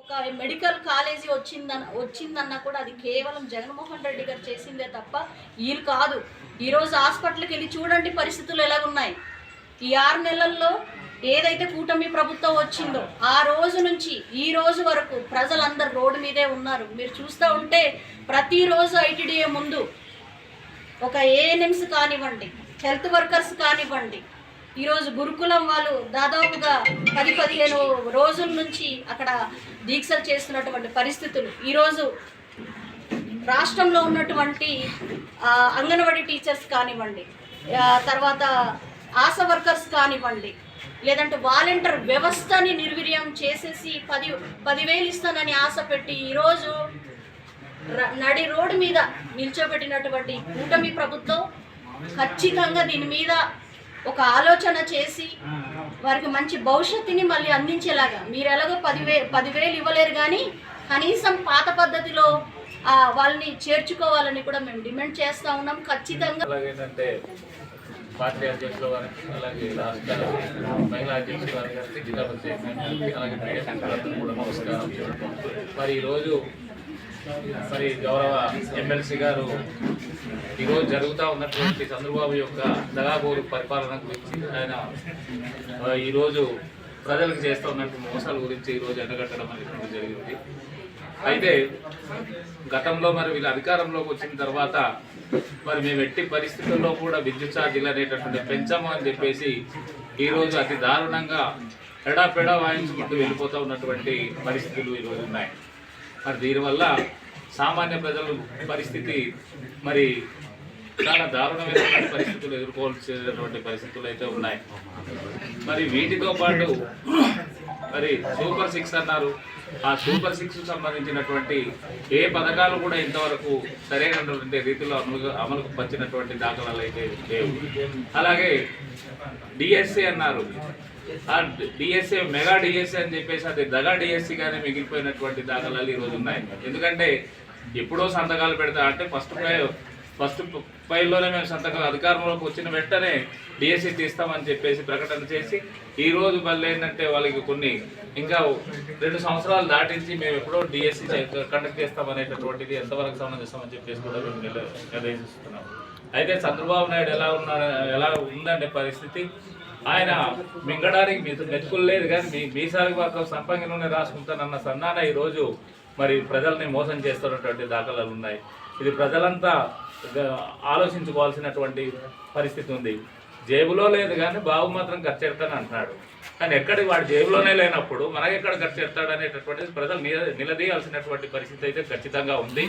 ఒక medical college వచ్చిందన్న వచ్చిందన్నా కూడా అది కేవలం జగన్మోహన్ రెడ్డి గారు చేసిందే తప్ప వీళ్ళు కాదు. ఈరోజు హాస్పిటల్కి వెళ్ళి చూడండి పరిస్థితులు ఎలా ఉన్నాయి ఈ ఆరు నెలల్లో ఏదైతే కూటమి ప్రభుత్వం వచ్చిందో ఆ రోజు నుంచి ఈ రోజు వరకు ప్రజలందరూ రోడ్డు మీదే ఉన్నారు. మీరు చూస్తూ ఉంటే ప్రతిరోజు ఐటీడీఏ ముందు ఒక ఏఎన్ఎంస్ కానివ్వండి హెల్త్ వర్కర్స్ కానివ్వండి ఈరోజు గురుకులం వాళ్ళు దాదాపుగా పది పదిహేను రోజుల నుంచి అక్కడ దీక్షలు చేస్తున్నటువంటి పరిస్థితులు. ఈరోజు రాష్ట్రంలో ఉన్నటువంటి అంగన్వాడి అంగన్వాడీ టీచర్స్ కానివ్వండి తర్వాత ఆశా వర్కర్స్ కానివ్వండి లేదంటే వాలంటీర్ వ్యవస్థని నిర్వీర్యం చేసేసి పది పదివేలు ఇస్తానని ఆశ పెట్టి ఈరోజు నడి రోడ్డు మీద నిల్చోబెట్టినటువంటి కూటమి ప్రభుత్వం ఖచ్చితంగా దీని మీద ఒక ఆలోచన చేసి వారికి మంచి భవిష్యత్తుని మళ్ళీ అందించేలాగా. మీరు ఎలాగో పదివే పదివేలు ఇవ్వలేరు కానీ కనీసం పాత పద్ధతిలో ఆ, వాళ్ళని చేర్చుకోవాలని కూడా మేము డిమాండ్ చేస్తా ఉన్నాం. ఖచ్చితంగా పార్టీ అధ్యక్షులు వారికి అలాగే రాష్ట్ర మహిళా అధ్యక్షులు వారికి జిల్లా ప్రత్యేకంగా అలాగే మీడియా కూడా నమస్కారం మరి ఈరోజు మరి గౌరవ ఎమ్మెల్సీ గారు ఈరోజు జరుగుతూ ఉన్నటువంటి చంద్రబాబు యొక్క దగాబోరు పరిపాలన గురించి ఆయన ఈరోజు ప్రజలకు చేస్తూ ఉన్నటువంటి మోసాల గురించి ఈరోజు ఎండగట్టడం అనేటువంటి జరిగింది. అయితే గతంలో మరి వీళ్ళు అధికారంలోకి వచ్చిన తర్వాత మరి మేము ఎట్టి పరిస్థితుల్లో కూడా విద్యుత్ ఛార్జీలు అనేటటువంటి పెంచాము అని చెప్పేసి ఈరోజు అతి దారుణంగా ఎడాపెడా వాయించుకుంటూ వెళ్ళిపోతూ ఉన్నటువంటి పరిస్థితులు ఈరోజు ఉన్నాయి. మరి దీనివల్ల సామాన్య ప్రజల పరిస్థితి మరి చాలా దారుణమైనటువంటి పరిస్థితులు ఎదుర్కోవాల్సినటువంటి పరిస్థితులు అయితే ఉన్నాయి. మరి వీటితో పాటు మరి సూపర్ సిక్స్ అన్నారు. ఆ సూపర్ సిక్స్ సంబంధించినటువంటి ఏ పథకాలు కూడా ఇంతవరకు సరైనటువంటి రీతిలో అమలు అమలుకు వచ్చినటువంటి దాఖలాలు అయితే లేవు. అలాగే డిఎస్సి అన్నారు. ఆ డిఎస్సీ మెగా డిఎస్సి అని చెప్పేసి అది దగా డిఎస్సీగానే మిగిలిపోయినటువంటి దాఖలాలు ఈరోజు ఉన్నాయి. ఎందుకంటే ఎప్పుడో సంతకాలు పెడతా అంటే ఫస్ట్ ఫస్ట్ ఫైల్లోనే మేము సంతకం అధికారంలోకి వచ్చిన వెంటనే డిఎస్సి తీస్తామని చెప్పేసి ప్రకటన చేసి ఈరోజు మళ్ళీ ఏంటంటే వాళ్ళకి కొన్ని ఇంకా రెండు సంవత్సరాలు దాటించి మేము ఎప్పుడో డిఎస్సి కండక్ట్ చేస్తామనేటటువంటిది ఎంతవరకు సమంజసమని చెప్పేసి కూడా మేము నిల- అయితే చంద్రబాబు నాయుడు ఎలా ఉన్నాడు ఎలా ఉందంటే పరిస్థితి ఆయన మింగడానికి మీతో మెతుకులు లేదు కానీ మీ మీసాలకు మాత్రం సంపంగిలోనే రాసుకుంటానన్న సన్నాన ఈరోజు మరి ప్రజల్ని మోసం చేస్తున్నటువంటి దాఖలాలు ఉన్నాయి. ఇది ప్రజలంతా గ- ఆలోచించుకోవాల్సినటువంటి పరిస్థితి ఉంది. జేబులో లేదు కానీ బాబు మాత్రం ఖర్చు పెడతాను అంటున్నాడు. కానీ ఎక్కడికి వాడు జేబులోనే లేనప్పుడు మనకి ఎక్కడ ఖర్చు పెడతాడు అనేటటువంటిది ప్రజలు నిలదీయాల్సినటువంటి పరిస్థితి అయితే ఖచ్చితంగా ఉంది.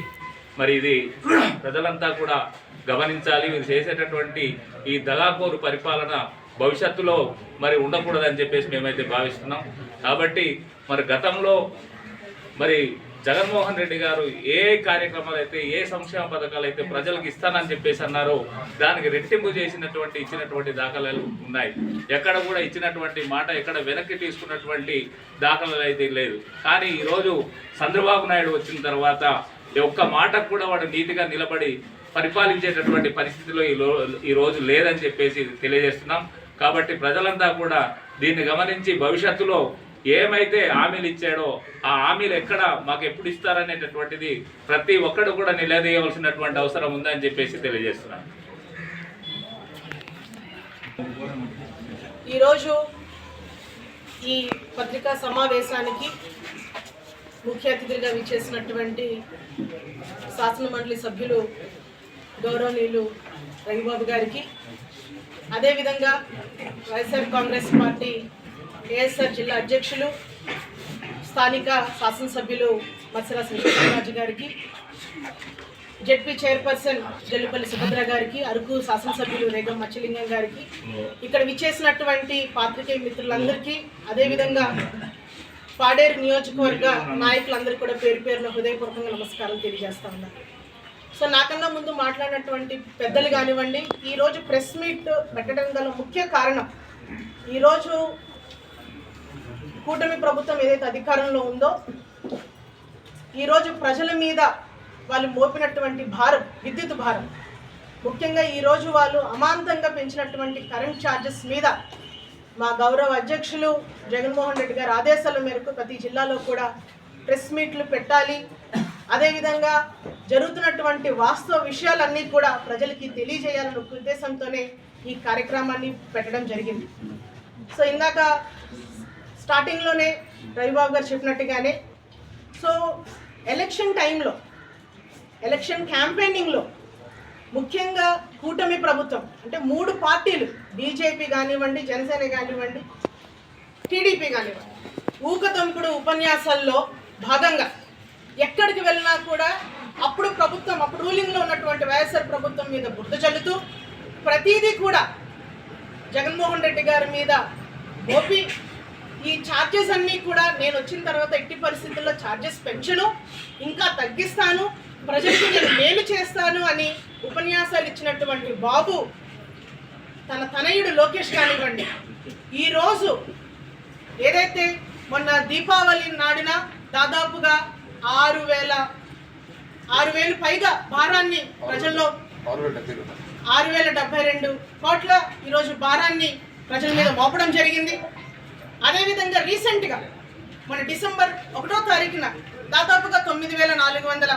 మరి ఇది ప్రజలంతా కూడా గమనించాలి. మీరు చేసేటటువంటి ఈ దగాకోరు పరిపాలన భవిష్యత్తులో మరి ఉండకూడదని చెప్పేసి మేమైతే భావిస్తున్నాం. కాబట్టి మరి గతంలో మరి జగన్మోహన్ రెడ్డి గారు ఏ కార్యక్రమాలు అయితే ఏ సంక్షేమ పథకాలు అయితే ప్రజలకు ఇస్తానని చెప్పేసి అన్నారో దానికి రెట్టింపు చేసినటువంటి ఇచ్చినటువంటి దాఖలాలు ఉన్నాయి. ఎక్కడ కూడా ఇచ్చినటువంటి మాట ఎక్కడ వెనక్కి తీసుకున్నటువంటి దాఖలాలు అయితే లేదు. కానీ ఈరోజు చంద్రబాబు నాయుడు వచ్చిన తర్వాత ఈ ఒక్క మాటకు కూడా వాడు నీతిగా నిలబడి పరిపాలించేటటువంటి పరిస్థితిలో ఈ లో- ఈ రోజు లేదని చెప్పేసి తెలియజేస్తున్నాం. కాబట్టి ప్రజలంతా కూడా దీన్ని గమనించి భవిష్యత్తులో ఏమైతే హామీలు ఇచ్చాడో ఆ హామీలు ఎక్కడ మాకు ఎప్పుడు ఇస్తారనేటటువంటిది ప్రతి ఒక్కడు కూడా నిలదీయవలసినటువంటి అవసరం ఉందని చెప్పేసి తెలియజేస్తున్నాను. ఈరోజు ఈ పత్రికా సమావేశానికి ముఖ్య అతిథిగా విచ్చేసినటువంటి శాసన మండలి సభ్యులు గౌరవనీయులు రవిబాబు గారికి. అదేవిధంగా వైఎస్ఆర్ కాంగ్రెస్ పార్టీ ఏఎస్ఆర్ జిల్లా అధ్యక్షులు స్థానిక శాసనసభ్యులు మత్సరా శ్రీరాజు గారికి జెడ్పీ చైర్పర్సన్ జల్లిపల్లి సుభద్ర గారికి అరకు శాసనసభ్యులు రేగం మచ్చలింగం గారికి ఇక్కడ విచ్చేసినటువంటి పాత్రికేయ మిత్రులందరికీ అదేవిధంగా పాడేరు నియోజకవర్గ నాయకులందరికీ కూడా పేరు పేరున హృదయపూర్వకంగా నమస్కారం తెలియజేస్తా ఉన్నాను సో నాకన్నా ముందు మాట్లాడినటువంటి పెద్దలు కానివ్వండి ఈరోజు ప్రెస్ మీట్ పెట్టడం గల ముఖ్య కారణం ఈరోజు కూటమి ప్రభుత్వం ఏదైతే అధికారంలో ఉందో ఈరోజు ప్రజల మీద వాళ్ళు మోపినటువంటి భారం విద్యుత్ భారం. ముఖ్యంగా ఈరోజు వాళ్ళు అమాంతంగా పెంచినటువంటి కరెంట్ ఛార్జెస్ మీద మా గౌరవ అధ్యక్షులు జగన్మోహన్ రెడ్డి గారి ఆదేశాల మేరకు ప్రతి జిల్లాలో కూడా ప్రెస్ మీట్లు పెట్టాలి. అదేవిధంగా జరుగుతున్నటువంటి వాస్తవ విషయాలన్నీ కూడా ప్రజలకి తెలియజేయాలనే ఉద్దేశంతోనే ఈ కార్యక్రమాన్ని పెట్టడం జరిగింది. సో ఇందాక స్టార్టింగ్లోనే రవిబాబు గారు చెప్పినట్టుగానే. సో ఎలక్షన్ టైంలో ఎలక్షన్ క్యాంపెయినింగ్లో ముఖ్యంగా కూటమి ప్రభుత్వం అంటే మూడు పార్టీలు బీజేపీ కానివ్వండి జనసేన కానివ్వండి టీడీపీ కానివ్వండి ఊకతంపుడు ఉపన్యాసాల్లో భాగంగా ఎక్కడికి వెళ్ళినా కూడా అప్పుడు ప్రభుత్వం అప్పుడు రూలింగ్లో ఉన్నటువంటి వైఎస్ఆర్ ప్రభుత్వం మీద బురద చల్లుతూ ప్రతీదీ కూడా జగన్మోహన్ రెడ్డి గారి మీద మోపి ఈ ఛార్జెస్ అన్నీ కూడా నేను వచ్చిన తర్వాత ఎట్టి పరిస్థితుల్లో ఛార్జెస్ పెంచను ఇంకా తగ్గిస్తాను. ప్రజలకు నేను మేలు చేస్తాను అని ఉపన్యాసాలు ఇచ్చినటువంటి బాబు తన తనయుడు లోకేష్ కానివ్వండి. ఈరోజు ఏదైతే మొన్న దీపావళి నాడిన దాదాపుగా ఆరు వేల ఆరు వేలు పైగా భారాన్ని ప్రజల్లో ఆరు వేల డెబ్బై రెండు కోట్ల ఈరోజు భారాన్ని ప్రజల మీద మోపడం జరిగింది. అదేవిధంగా రీసెంట్గా మన డిసెంబర్ ఒకటో తారీఖున దాదాపుగా తొమ్మిది వేల నాలుగు వందల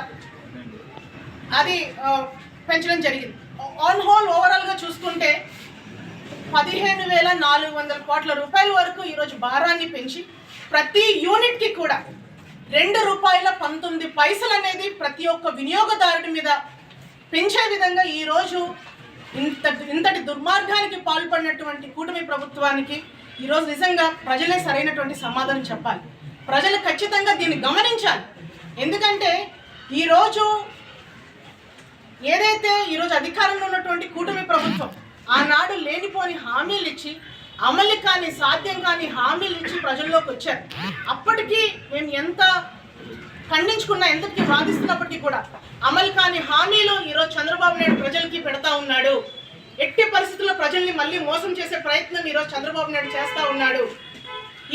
అది పెంచడం జరిగింది. ఆన్ హోల్ ఓవరాల్గా చూసుకుంటే పదిహేను వేల నాలుగు వందల కోట్ల రూపాయల వరకు ఈరోజు భారాన్ని పెంచి ప్రతి యూనిట్కి కూడా రెండు రూపాయల పంతొమ్మిది పైసలు అనేది ప్రతి ఒక్క వినియోగదారుడి మీద పెంచే విధంగా ఈరోజు ఇంత ఇంతటి దుర్మార్గానికి పాల్పడినటువంటి కూటమి ప్రభుత్వానికి ఈరోజు నిజంగా ప్రజలే సరైనటువంటి సమాధానం చెప్పాలి. ప్రజలు ఖచ్చితంగా దీన్ని గమనించాలి. ఎందుకంటే ఈరోజు ఏదైతే ఈరోజు అధికారంలో ఉన్నటువంటి కూటమి ప్రభుత్వం ఆనాడు లేనిపోని హామీలు ఇచ్చి అమలు కాని సాధ్యం కాని హామీలు ఇచ్చి ప్రజల్లోకి వచ్చారు. అప్పటికీ మేము ఎంత ఖండించుకున్నా ఎంతకి వాదిస్తున్నప్పటికీ కూడా అమలు కాని హామీలు ఈరోజు చంద్రబాబు నాయుడు ప్రజలకి పెడతా ఉన్నాడు. ఎట్టి పరిస్థితుల్లో ప్రజల్ని మళ్ళీ మోసం చేసే ప్రయత్నం ఈరోజు చంద్రబాబు నాయుడు చేస్తా ఉన్నాడు.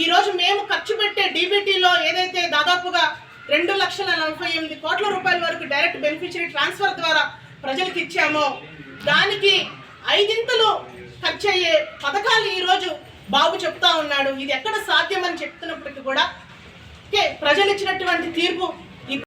ఈరోజు మేము ఖర్చు పెట్టే డీబీటీలో ఏదైతే దాదాపుగా రెండు లక్షల నలభై ఎనిమిది కోట్ల రూపాయల వరకు డైరెక్ట్ బెనిఫిషరీ ట్రాన్స్ఫర్ ద్వారా ప్రజలకు ఇచ్చామో దానికి ఐదింతలు ఖర్చు అయ్యే పథకాలు ఈరోజు బాబు చెప్తా ఉన్నాడు. ఇది ఎక్కడ సాధ్యమని చెప్తున్నప్పటికీ కూడా ప్రజలు ఇచ్చినటువంటి తీర్పు